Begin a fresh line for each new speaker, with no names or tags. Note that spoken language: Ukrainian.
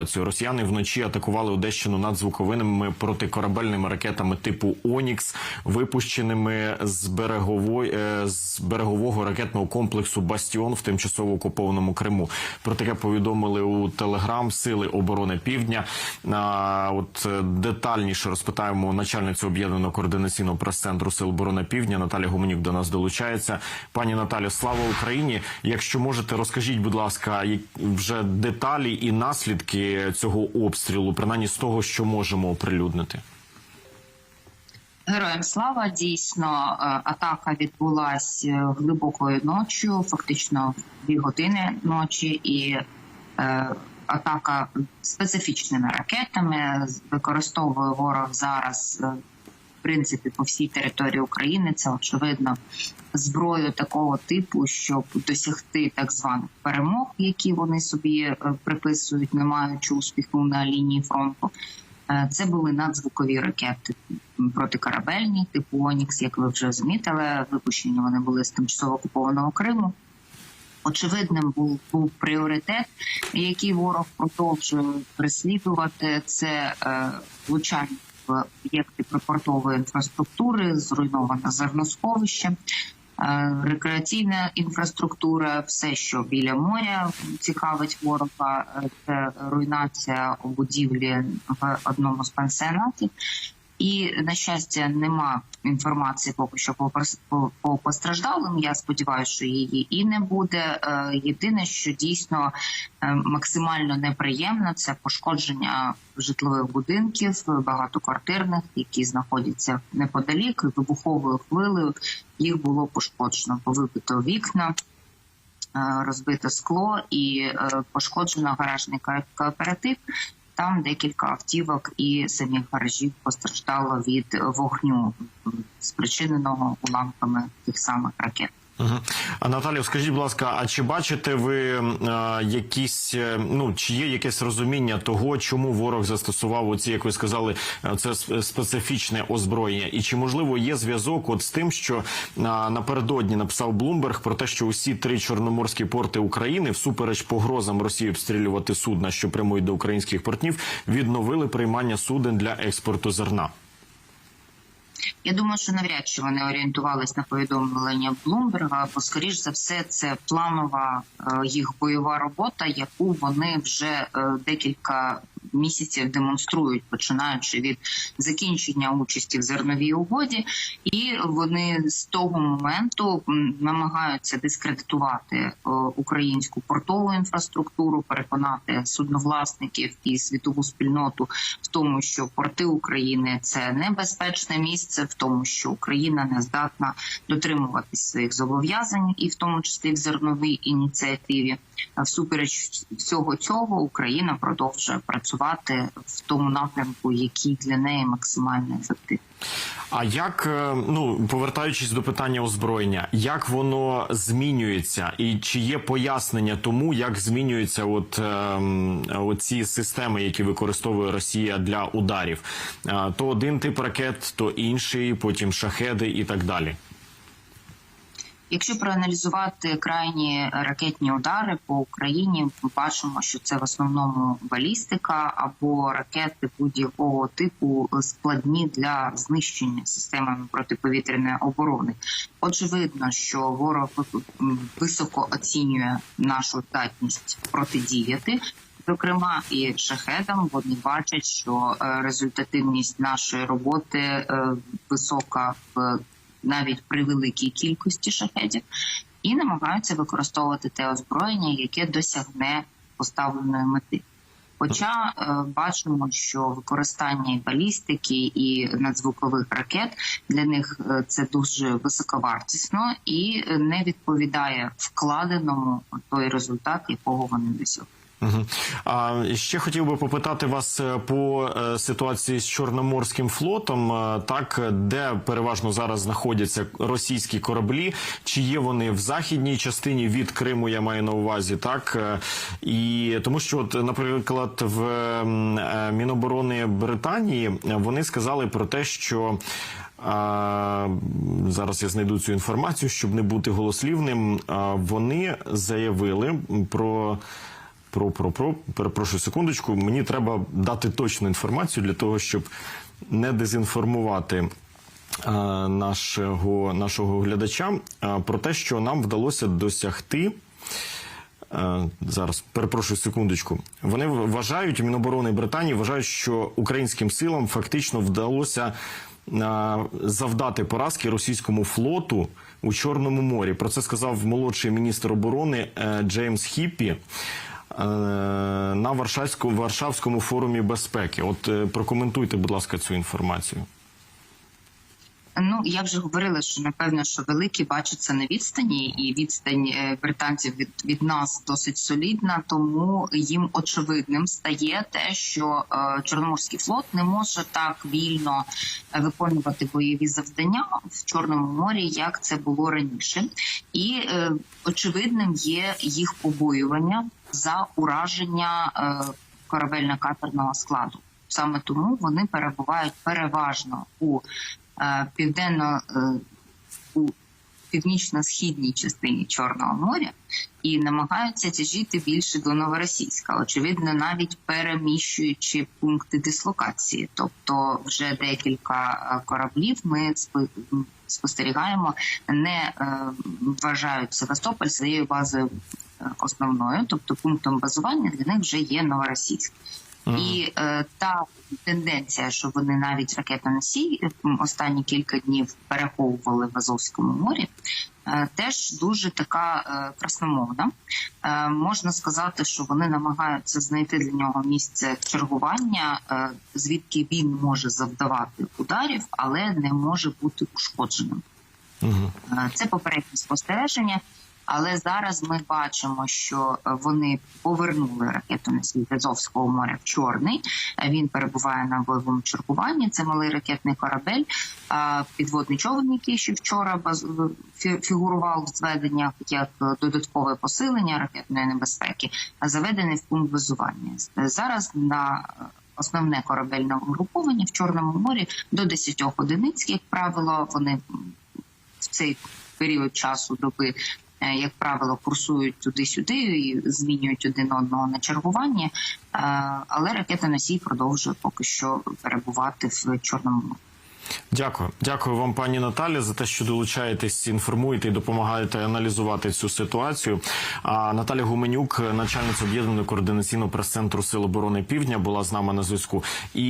Росіяни вночі атакували Одещину надзвуковинними протикорабельними ракетами типу Онікс, випущеними з берегової е, з берегового ракетного комплексу Бастіон в тимчасово окупованому Криму. Про таке повідомили у Телеграм Сили оборони Півдня. А, от е, детальніше розпитаємо начальницю об'єднаного координаційного прес-центру Сил оборони Півдня Наталя Гуменюк до нас долучається. Пані Наталю, слава Україні! Якщо можете, розкажіть, будь ласка, вже деталі і наслідки цього обстрілу, принаймні з того, що можемо оприлюднити.
Героям слава дійсно е, атака відбулась е, глибокою ночі, фактично дві години ночі, і е, атака специфічними ракетами використовує ворог зараз. Принципі, по всій території України це очевидно зброю такого типу, щоб досягти так званих перемог, які вони собі е, приписують, не маючи успіху на лінії фронту. Е, Це були надзвукові ракети протикорабельні, типу Онікс, як ви вже замітили. Випущені вони були з тимчасово окупованого Криму. Очевидним був, був пріоритет, який ворог продовжує переслідувати. Це е, влучання об'єкти припортової інфраструктури, зруйноване зерносховище. е, Рекреаційна інфраструктура, все, що біля моря цікавить ворога, е, це руйнація будівлі в одному з пансіонатів. І на щастя, нема інформації поки що по, по, по постраждалим. Я сподіваюся, що її і не буде. Е, Єдине, що дійсно е, максимально неприємно, це пошкодження житлових будинків, багатоквартирних, які знаходяться неподалік. Вибуховою хвилею їх було пошкоджено, повибито вікна. е, Розбите скло і пошкоджено гаражний кооператив. Там декілька автівок і самих гаражів постраждало від вогню, спричиненого уламками тих самих ракет.
А Наталю, скажіть, будь ласка, а чи бачите ви е, якісь, е, ну чи є якесь розуміння того, чому ворог застосував оці, як ви сказали, е, це специфічне озброєння? І чи можливо є зв'язок от з тим, що е, напередодні написав Блумберг про те, що усі три чорноморські порти України, всупереч погрозам Росії обстрілювати судна, що прямують до українських портів, відновили приймання суден для експорту зерна?
Я думаю, що навряд чи вони орієнтувалися на повідомлення Блумберга, бо скоріш за все це планова е, їх бойова робота, яку вони вже е, декілька місяців демонструють, починаючи від закінчення участі в зерновій угоді, і вони з того моменту намагаються дискредитувати е, українську портову інфраструктуру, переконати судновласників і світову спільноту в тому, що порти України це небезпечне місце, в тому, що Україна не здатна дотримуватись своїх зобов'язань, і в тому числі в зерновій ініціативі. Всупереч всього цього Україна продовжує працювати в тому напрямку, який для неї максимально ефективний.
А як е, ну повертаючись до питання озброєння, як воно змінюється, і чи є пояснення тому, як змінюються от ем, оці системи, які використовує Росія для ударів? Е, То один тип ракет, то інший, потім шахеди і так далі.
Якщо проаналізувати крайні ракетні удари по Україні, ми бачимо, що це в основному балістика або ракети будь-якого типу складні для знищення системами протиповітряної оборони. Очевидно, що ворог високо оцінює нашу здатність протидіяти. Зокрема, і шахедам вони бачать, що е, результативність нашої роботи е, висока в навіть при великій кількості шахедів, і намагаються використовувати те озброєння, яке досягне поставленої мети. Хоча е, бачимо, що використання і балістики і надзвукових ракет для них е, це дуже високовартісно і не відповідає вкладеному той результат, якого вони досягли.
А ще хотів би попитати вас е, по е, ситуації з Чорноморським флотом, е, так де переважно зараз знаходяться російські кораблі, чи є вони в західній частині від Криму, я маю на увазі, так і тому, що от, наприклад, в Міноборони Британії вони сказали про те, що. А, зараз я знайду цю інформацію, щоб не бути голослівним. А, вони заявили про Про, про, про, перепрошую секундочку. Мені треба дати точну інформацію для того, щоб не дезінформувати е, нашого, нашого глядача е, про те, що нам вдалося досягти. Е, Зараз перепрошую секундочку. Вони вважають Міноборони Британії вважають, що українським силам фактично вдалося завдати поразки російському флоту у Чорному морі. Про це сказав молодший міністр оборони Джеймс Хіппі на Варшавському Варшавському форумі безпеки. От е, прокоментуйте, будь ласка, цю інформацію.
Ну я вже говорила, що напевно, що великі бачаться на відстані, і відстань е, британців від, від нас досить солідна, тому їм очевидним стає те, що е, Чорноморський флот не може так вільно е, виконувати бойові завдання в Чорному морі, як це було раніше, і е, очевидним є їх побоювання за ураження е, корабельно-катерного складу. Саме тому вони перебувають переважно у е, південно е, у північно-східній частині Чорного моря і намагаються тяжіти більше до Новоросійська, очевидно, навіть переміщуючи пункти дислокації. Тобто, вже декілька е, кораблів ми спостерігаємо, не е, вважають Севастополь своєю базою е, основною, тобто пунктом базування для них вже є Новоросійськ. І е, та тенденція, що вони навіть ракетоносій м, останні кілька днів переховували в Азовському морі, е, теж дуже така е, красномовна. Е, можна сказати, що вони намагаються знайти для нього місце чергування, е, звідки він може завдавати ударів, але не може бути ушкодженим.
Угу.
Е, Це попереднє спостереження. Але зараз ми бачимо, що вони повернули ракетоносій з Азовського моря в Чорний. Він перебуває на бойовому чергуванні. Це малий ракетний корабель, підводний човен, який ще вчора фігурував в зведеннях як додаткове посилення ракетної небезпеки, заведений в пункт базування. Зараз на основне корабельне угруповання в Чорному морі до 10 одиниць, як правило, вони в цей період часу доби, як правило, курсують туди-сюди і змінюють один одного на чергування. Е, Але ракетоносій продовжує поки що перебувати в Чорному.
Дякую, дякую вам, пані Наталі, за те, що долучаєтесь, інформуєте і допомагаєте аналізувати цю ситуацію. А Наталя Гуменюк, начальниця об'єднаного координаційного прес-центру Сил оборони Півдня, була з нами на зв'язку. І